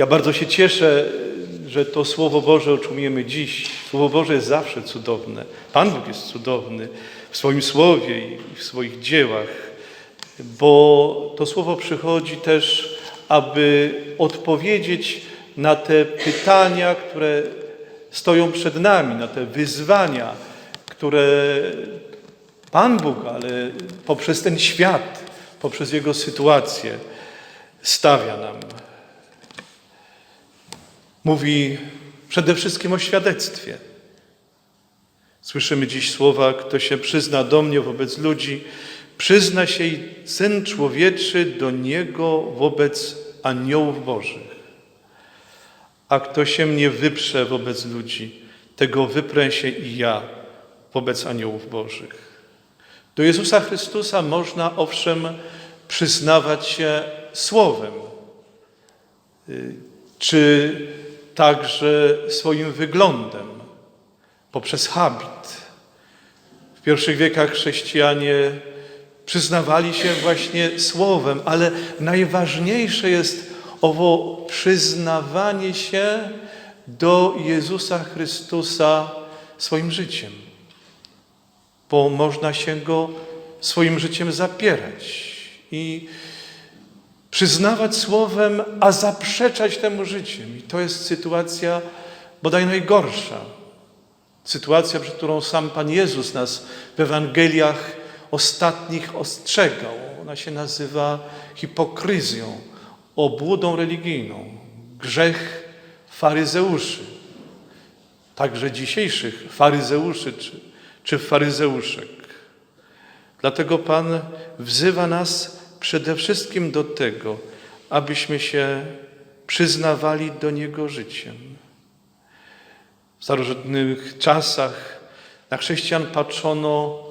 Ja bardzo się cieszę, że to Słowo Boże otrzymujemy dziś. Słowo Boże jest zawsze cudowne. Pan Bóg jest cudowny w swoim Słowie i w swoich dziełach, bo to Słowo przychodzi też, aby odpowiedzieć na te pytania, które stoją przed nami, na te wyzwania, które Pan Bóg, ale poprzez ten świat, poprzez Jego sytuację stawia nam. Mówi przede wszystkim o świadectwie. Słyszymy dziś słowa, kto się przyzna do mnie wobec ludzi, przyzna się i Syn Człowieczy do Niego wobec aniołów Bożych. A kto się mnie wyprze wobec ludzi, tego wyprę się i ja wobec aniołów Bożych. Do Jezusa Chrystusa można owszem przyznawać się słowem, y, czy także swoim wyglądem, poprzez habit. W pierwszych wiekach chrześcijanie przyznawali się właśnie słowem, ale najważniejsze jest owo przyznawanie się do Jezusa Chrystusa swoim życiem, bo można się Go swoim życiem zapierać i przyznawać słowem, a zaprzeczać temu życiem. I to jest sytuacja bodaj najgorsza. Sytuacja, przed którą sam Pan Jezus nas w Ewangeliach ostatnich ostrzegał. Ona się nazywa hipokryzją, obłudą religijną, grzech faryzeuszy, także dzisiejszych faryzeuszy czy, czy faryzeuszek. Dlatego Pan wzywa nas przede wszystkim do tego, abyśmy się przyznawali do Niego życiem. W starożytnych czasach na chrześcijan patrzono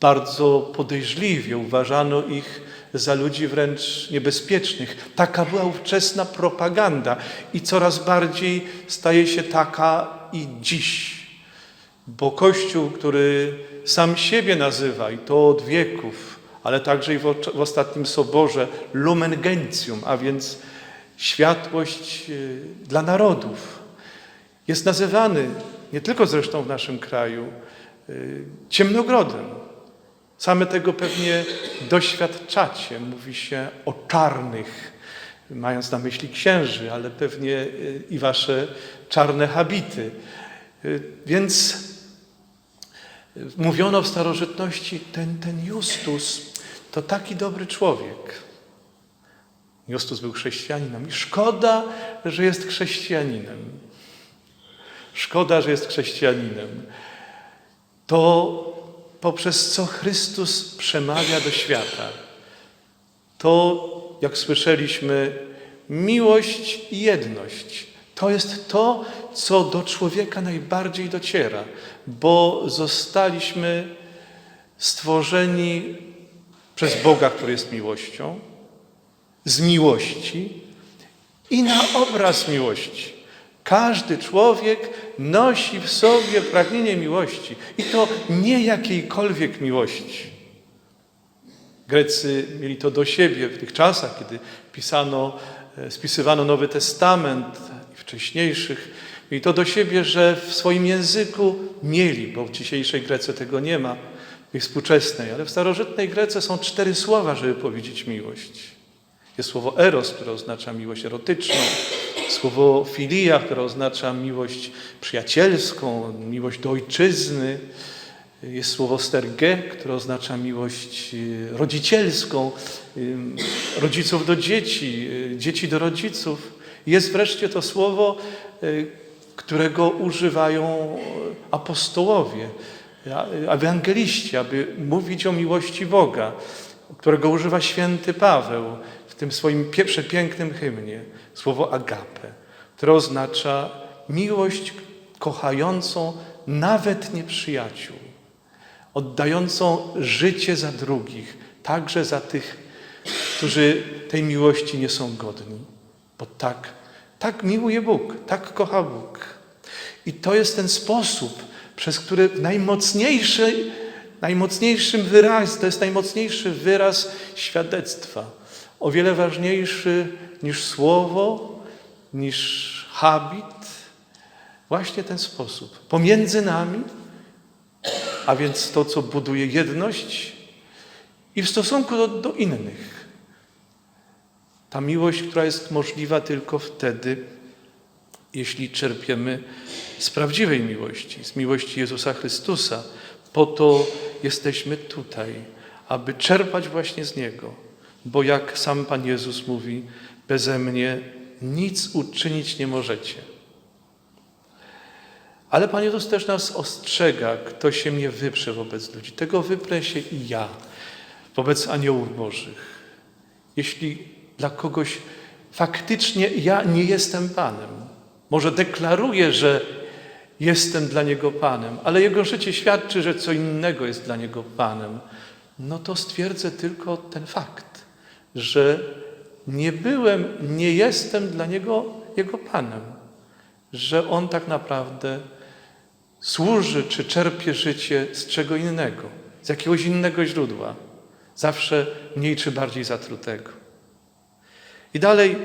bardzo podejrzliwie, uważano ich za ludzi wręcz niebezpiecznych. Taka była ówczesna propaganda i coraz bardziej staje się taka i dziś. Bo Kościół, który sam siebie nazywa i to od wieków, ale także i w, ostatnim soborze lumen gentium, a więc światłość y, dla narodów, jest nazywany, nie tylko zresztą w naszym kraju, y, ciemnogrodem. Same tego pewnie doświadczacie. Mówi się o czarnych, mając na myśli księży, ale pewnie y, i wasze czarne habity. Więc mówiono w starożytności, ten, ten Justus to taki dobry człowiek. Justus był chrześcijaninem i szkoda, że jest chrześcijaninem. Szkoda, że jest chrześcijaninem. To poprzez co Chrystus przemawia do świata. To, jak słyszeliśmy, miłość i jedność. To jest to, co do człowieka najbardziej dociera, bo zostaliśmy stworzeni przez Boga, który jest miłością, z miłości i na obraz miłości. Każdy człowiek nosi w sobie pragnienie miłości i to nie jakiejkolwiek miłości. Grecy mieli to do siebie w tych czasach, kiedy pisano, spisywano Nowy Testament wcześniejszych. Mieli to do siebie, że w swoim języku mieli, bo w dzisiejszej Grece tego nie ma, współczesnej, ale w starożytnej Grece są cztery słowa, żeby powiedzieć miłość. Jest słowo eros, które oznacza miłość erotyczną, słowo filia, które oznacza miłość przyjacielską, miłość do ojczyzny. Jest słowo sterge, które oznacza miłość rodzicielską, rodziców do dzieci, dzieci do rodziców. Jest wreszcie to słowo, którego używają apostołowie, ewangeliści, aby mówić o miłości Boga, którego używa święty Paweł w tym swoim przepięknym hymnie, słowo agape, które oznacza miłość kochającą nawet nieprzyjaciół, oddającą życie za drugich, także za tych, którzy tej miłości nie są godni, bo tak, tak miłuje Bóg, tak kocha Bóg. I to jest ten sposób, przez który najmocniejszy, najmocniejszym wyraz, to jest najmocniejszy wyraz świadectwa, o wiele ważniejszy niż słowo, niż habit właśnie ten sposób. Pomiędzy nami, a więc to, co buduje jedność i w stosunku do, do innych. Ta miłość, która jest możliwa tylko wtedy, jeśli czerpiemy z prawdziwej miłości, z miłości Jezusa Chrystusa. Po to jesteśmy tutaj, aby czerpać właśnie z Niego. Bo jak sam Pan Jezus mówi, beze mnie nic uczynić nie możecie. Ale Pan Jezus też nas ostrzega, kto się mnie wyprze wobec ludzi. Tego wyprę się i ja wobec aniołów Bożych. Jeśli dla kogoś faktycznie ja nie jestem Panem, może deklaruję, że jestem dla Niego Panem, ale Jego życie świadczy, że co innego jest dla Niego Panem, no to stwierdzę tylko ten fakt, że nie byłem, nie jestem dla Niego Jego Panem, że On tak naprawdę służy czy czerpie życie z czego innego, z jakiegoś innego źródła, zawsze mniej czy bardziej zatrutego. I dalej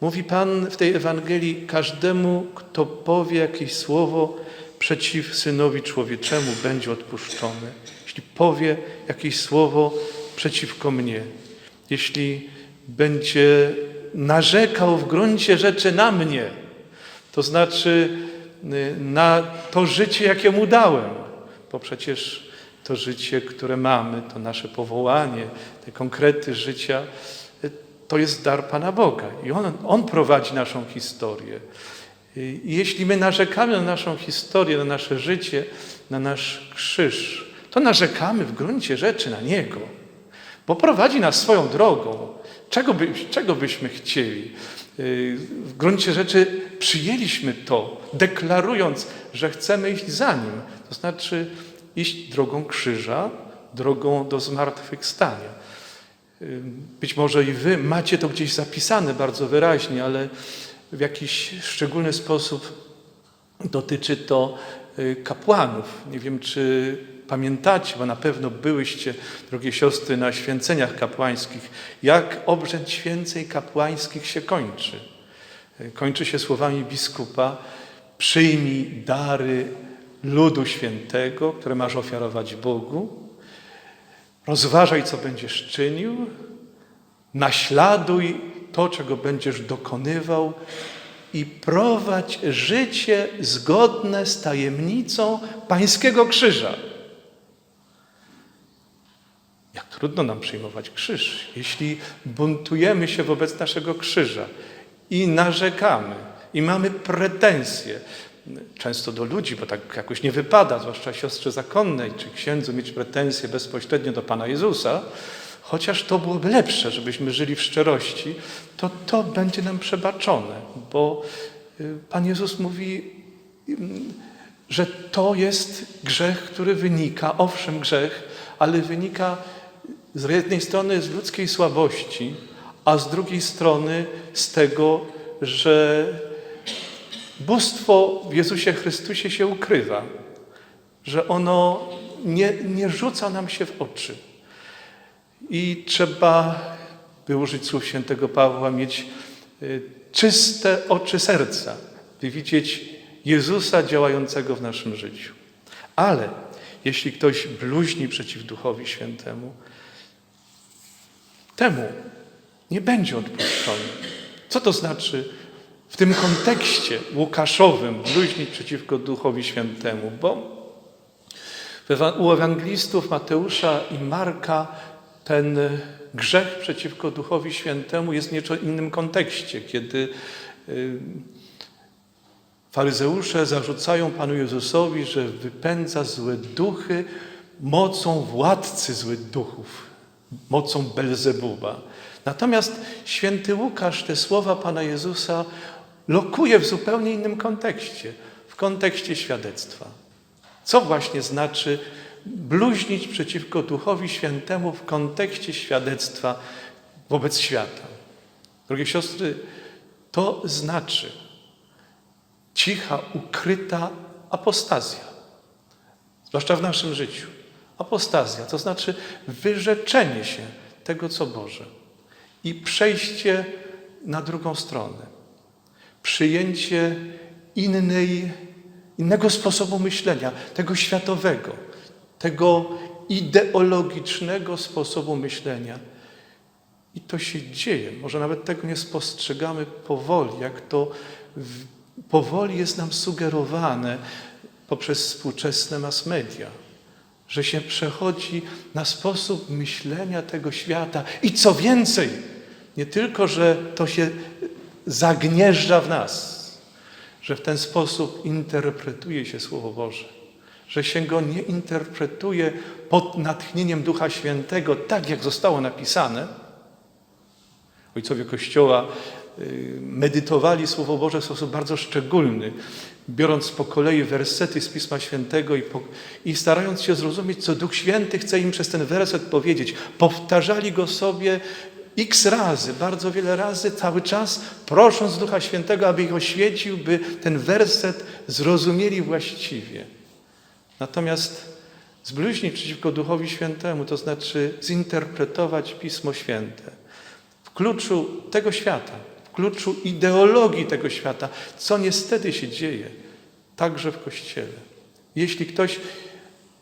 mówi Pan w tej Ewangelii, każdemu, kto powie jakieś słowo przeciw Synowi Człowieczemu, będzie odpuszczony. Jeśli powie jakieś słowo przeciwko mnie, jeśli będzie narzekał w gruncie rzeczy na mnie, to znaczy y, na to życie, jakie mu dałem, bo przecież to życie, które mamy, to nasze powołanie, te konkrety życia, to jest dar Pana Boga i On, on prowadzi naszą historię. I jeśli my narzekamy na naszą historię, na nasze życie, na nasz krzyż, to narzekamy w gruncie rzeczy na Niego, bo prowadzi nas swoją drogą. Czego, by, czego byśmy chcieli? Y, w gruncie rzeczy przyjęliśmy to, deklarując, że chcemy iść za Nim, to znaczy iść drogą krzyża, drogą do zmartwychwstania. Być może i Wy macie to gdzieś zapisane bardzo wyraźnie, ale w jakiś szczególny sposób dotyczy to y, kapłanów. Nie wiem, czy pamiętacie, bo na pewno byłyście, drogie siostry, na święceniach kapłańskich, jak obrzęd święceń kapłańskich się kończy. Y, Kończy się słowami biskupa: Przyjmij dary ludu świętego, które masz ofiarować Bogu. Rozważaj, co będziesz czynił, naśladuj to, czego będziesz dokonywał. I prowadź życie zgodne z tajemnicą Pańskiego Krzyża. Jak trudno nam przyjmować krzyż, jeśli buntujemy się wobec naszego krzyża i narzekamy, i mamy pretensje, często do ludzi, bo tak jakoś nie wypada, zwłaszcza siostrze zakonnej czy księdzu, mieć pretensje bezpośrednio do Pana Jezusa, chociaż to byłoby lepsze, żebyśmy żyli w szczerości, to to będzie nam przebaczone, bo y, Pan Jezus mówi, ym, że to jest grzech, który wynika, owszem grzech, ale wynika z jednej strony z ludzkiej słabości, a z drugiej strony z tego, że bóstwo w Jezusie Chrystusie się ukrywa, że ono nie, nie rzuca nam się w oczy. I trzeba, by użyć słów świętego Pawła, mieć y, czyste oczy serca, by widzieć Jezusa działającego w naszym życiu. Ale jeśli ktoś bluźni przeciw Duchowi Świętemu, temu nie będzie odpuszczony. Co to znaczy w tym kontekście łukaszowym bluźnić przeciwko Duchowi Świętemu? Bo u ewangelistów Mateusza i Marka ten grzech przeciwko Duchowi Świętemu jest w nieco innym kontekście, kiedy y, faryzeusze zarzucają Panu Jezusowi, że wypędza złe duchy mocą władcy złych duchów, mocą Belzebuba. Natomiast święty Łukasz te słowa Pana Jezusa lokuje w zupełnie innym kontekście, w kontekście świadectwa. Co właśnie znaczy bluźnić przeciwko Duchowi Świętemu w kontekście świadectwa wobec świata? Drogie siostry, to znaczy cicha, ukryta apostazja, zwłaszcza w naszym życiu. Apostazja to znaczy wyrzeczenie się tego, co Boże i przejście na drugą stronę. Przyjęcie innej, innego sposobu myślenia, tego światowego, tego ideologicznego sposobu myślenia. I to się dzieje. Może nawet tego nie spostrzegamy powoli, jak to w, powoli jest nam sugerowane poprzez współczesne mass media, że się przechodzi na sposób myślenia tego świata. I co więcej, nie tylko, że to się zagnieżdża w nas, że w ten sposób interpretuje się Słowo Boże, że się go nie interpretuje pod natchnieniem Ducha Świętego, tak jak zostało napisane. Ojcowie Kościoła y, medytowali Słowo Boże w sposób bardzo szczególny, biorąc po kolei wersety z Pisma Świętego i, po, i starając się zrozumieć, co Duch Święty chce im przez ten werset powiedzieć. Powtarzali go sobie x razy, bardzo wiele razy, cały czas, prosząc Ducha Świętego, aby ich oświecił, by ten werset zrozumieli właściwie. Natomiast zbluźnić przeciwko Duchowi Świętemu, to znaczy zinterpretować Pismo Święte w kluczu tego świata, w kluczu ideologii tego świata, co niestety się dzieje także w Kościele. Jeśli ktoś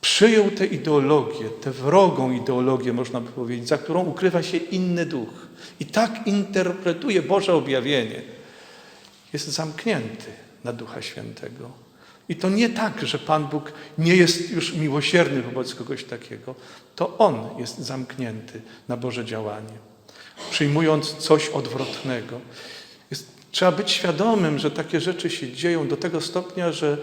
przyjął tę ideologię, tę wrogą ideologię, można by powiedzieć, za którą ukrywa się inny duch i tak interpretuje Boże objawienie, jest zamknięty na Ducha Świętego. I to nie tak, że Pan Bóg nie jest już miłosierny wobec kogoś takiego. To On jest zamknięty na Boże działanie, przyjmując coś odwrotnego. Jest, trzeba być świadomym, że takie rzeczy się dzieją do tego stopnia, że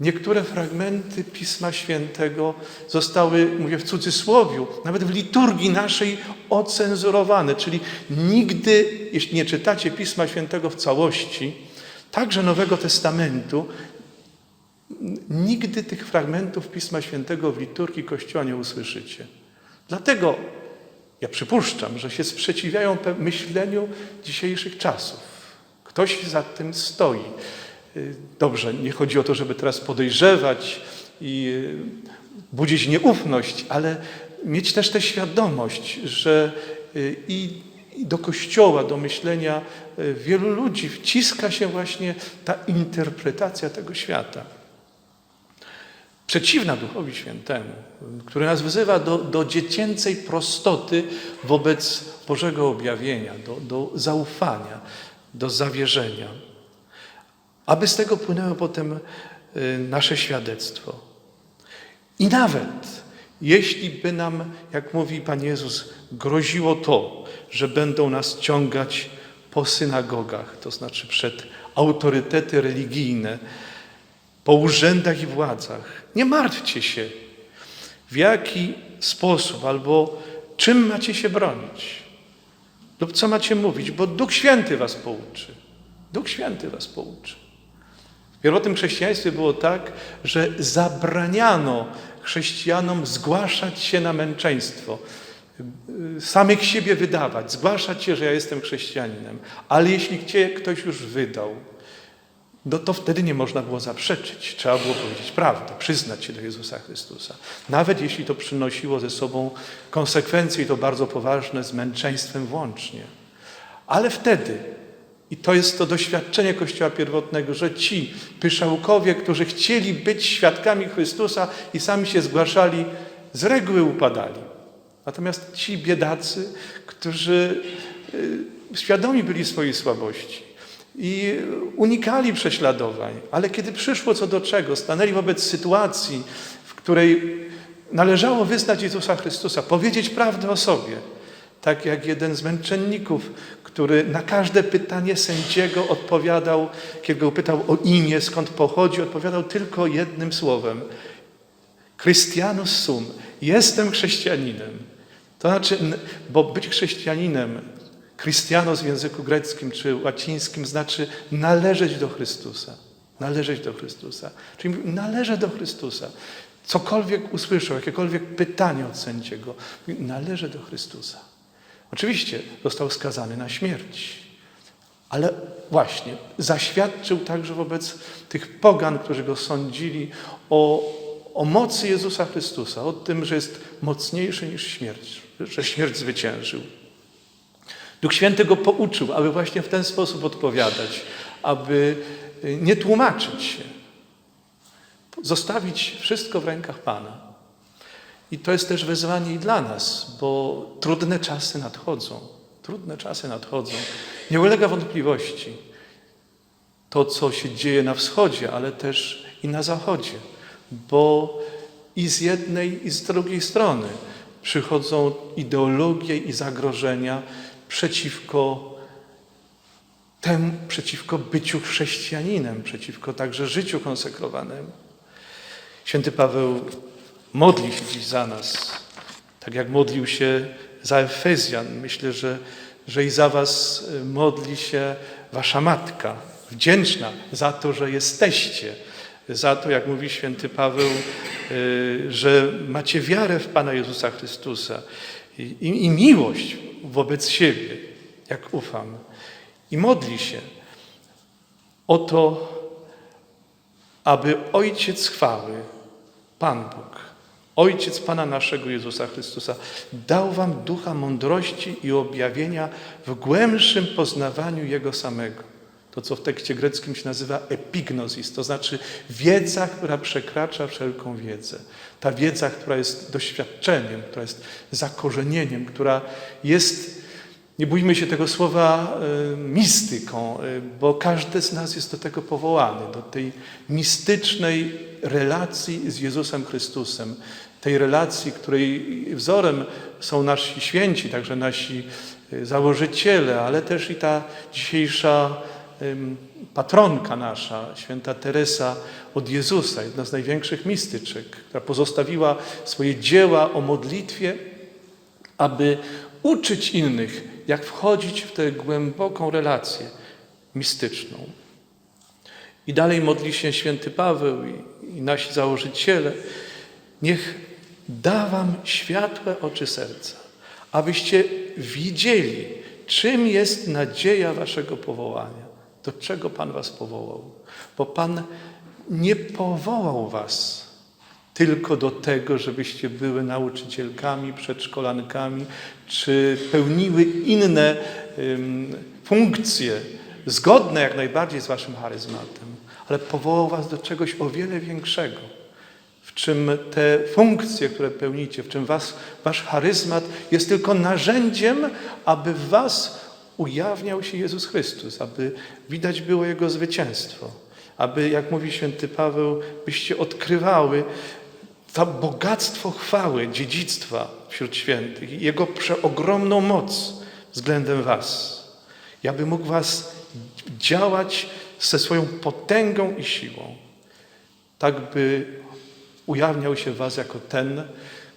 niektóre fragmenty Pisma Świętego zostały, mówię w cudzysłowiu, nawet w liturgii naszej ocenzurowane. Czyli nigdy, jeśli nie czytacie Pisma Świętego w całości, także Nowego Testamentu, nigdy tych fragmentów Pisma Świętego w liturgii Kościoła nie usłyszycie. Dlatego ja przypuszczam, że się sprzeciwiają myśleniu dzisiejszych czasów. Ktoś za tym stoi. Dobrze, nie chodzi o to, żeby teraz podejrzewać i budzić nieufność, ale mieć też tę świadomość, że i do Kościoła, do myślenia wielu ludzi wciska się właśnie ta interpretacja tego świata. Przeciwna Duchowi Świętemu, który nas wzywa do, do dziecięcej prostoty wobec Bożego objawienia, do, do zaufania, do zawierzenia, aby z tego płynęło potem y, nasze świadectwo. I nawet jeśli by nam, jak mówi Pan Jezus, groziło to, że będą nas ciągać po synagogach, to znaczy przed autorytety religijne, po urzędach i władzach. Nie martwcie się, w jaki sposób albo czym macie się bronić lub co macie mówić, bo Duch Święty was pouczy. Duch Święty was pouczy. W pierwotnym chrześcijaństwie było tak, że zabraniano chrześcijanom zgłaszać się na męczeństwo, samych siebie wydawać, zgłaszać się, że ja jestem chrześcijaninem. Ale jeśli cię ktoś już wydał, no to wtedy nie można było zaprzeczyć. Trzeba było powiedzieć prawdę, przyznać się do Jezusa Chrystusa. Nawet jeśli to przynosiło ze sobą konsekwencje i to bardzo poważne, z męczeństwem włącznie. Ale wtedy, i to jest to doświadczenie Kościoła pierwotnego, że ci pyszałkowie, którzy chcieli być świadkami Chrystusa i sami się zgłaszali, z reguły upadali. Natomiast ci biedacy, którzy y, świadomi byli swojej słabości, i unikali prześladowań, ale kiedy przyszło co do czego, stanęli wobec sytuacji, w której należało wyznać Jezusa Chrystusa, powiedzieć prawdę o sobie, tak jak jeden z męczenników, który na każde pytanie sędziego odpowiadał, kiedy go pytał o imię, skąd pochodzi, odpowiadał tylko jednym słowem. Christianus sum. Jestem chrześcijaninem. To znaczy, bo być chrześcijaninem Christianos w języku greckim czy łacińskim znaczy należeć do Chrystusa. Należeć do Chrystusa. Czyli należę do Chrystusa. Cokolwiek usłyszał, jakiekolwiek pytanie od sędziego, należę do Chrystusa. Oczywiście został skazany na śmierć, ale właśnie zaświadczył także wobec tych pogan, którzy go sądzili o, o mocy Jezusa Chrystusa, o tym, że jest mocniejszy niż śmierć, że śmierć zwyciężył. Duch Święty go pouczył, aby właśnie w ten sposób odpowiadać, aby y, nie tłumaczyć się, zostawić wszystko w rękach Pana. I to jest też wezwanie i dla nas, bo trudne czasy nadchodzą. Trudne czasy nadchodzą. Nie ulega wątpliwości to, co się dzieje na wschodzie, ale też i na zachodzie, bo i z jednej, i z drugiej strony przychodzą ideologie i zagrożenia przeciwko temu, przeciwko byciu chrześcijaninem, przeciwko także życiu konsekrowanemu. Święty Paweł modli się dziś za nas, tak jak modlił się za Efezjan. Myślę, że, że i za was y, modli się wasza matka, wdzięczna za to, że jesteście, za to, jak mówi święty Paweł, y, że macie wiarę w Pana Jezusa Chrystusa i, i, i miłość wobec siebie, jak ufam. I modli się o to, aby Ojciec chwały, Pan Bóg, Ojciec Pana naszego Jezusa Chrystusa, dał wam ducha mądrości i objawienia w głębszym poznawaniu Jego samego. To, co w tekście greckim się nazywa epignosis, to znaczy wiedza, która przekracza wszelką wiedzę. Ta wiedza, która jest doświadczeniem, która jest zakorzenieniem, która jest, nie bójmy się tego słowa, y, mistyką, y, bo każdy z nas jest do tego powołany, do tej mistycznej relacji z Jezusem Chrystusem, tej relacji, której wzorem są nasi święci, także nasi y, założyciele, ale też i ta dzisiejsza patronka nasza, święta Teresa od Jezusa, jedna z największych mistyczek, która pozostawiła swoje dzieła o modlitwie, aby uczyć innych, jak wchodzić w tę głęboką relację mistyczną. I dalej modli się święty Paweł i, i nasi założyciele. Niech da wam światłe oczy serca, abyście widzieli, czym jest nadzieja waszego powołania do czego Pan was powołał. Bo Pan nie powołał was tylko do tego, żebyście były nauczycielkami, przedszkolankami, czy pełniły inne um, funkcje, zgodne jak najbardziej z waszym charyzmatem, ale powołał was do czegoś o wiele większego, w czym te funkcje, które pełnicie, w czym was, wasz charyzmat jest tylko narzędziem, aby w was ujawniał się Jezus Chrystus, aby widać było Jego zwycięstwo, aby, jak mówi święty Paweł, byście odkrywały to bogactwo chwały, dziedzictwa wśród świętych Jego przeogromną moc względem Was. Ja bym mógł Was działać ze swoją potęgą i siłą, tak by ujawniał się w Was jako ten,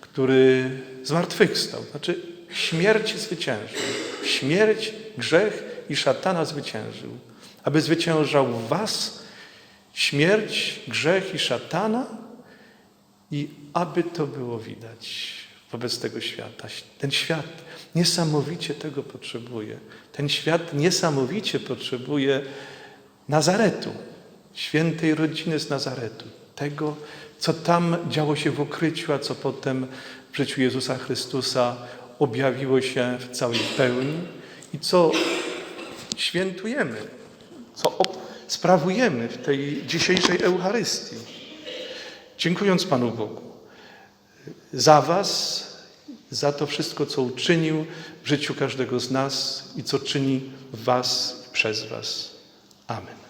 który zmartwychwstał. Znaczy, śmierć zwyciężył. Śmierć, grzech i szatana zwyciężył. Aby zwyciężał was śmierć, grzech i szatana i aby to było widać wobec tego świata. Ten świat niesamowicie tego potrzebuje. Ten świat niesamowicie potrzebuje Nazaretu, świętej rodziny z Nazaretu. Tego, co tam działo się w ukryciu, a co potem w życiu Jezusa Chrystusa objawiło się w całej pełni i co świętujemy, co sprawujemy w tej dzisiejszej Eucharystii. Dziękując Panu Bogu za Was, za to wszystko, co uczynił w życiu każdego z nas i co czyni w Was przez Was. Amen.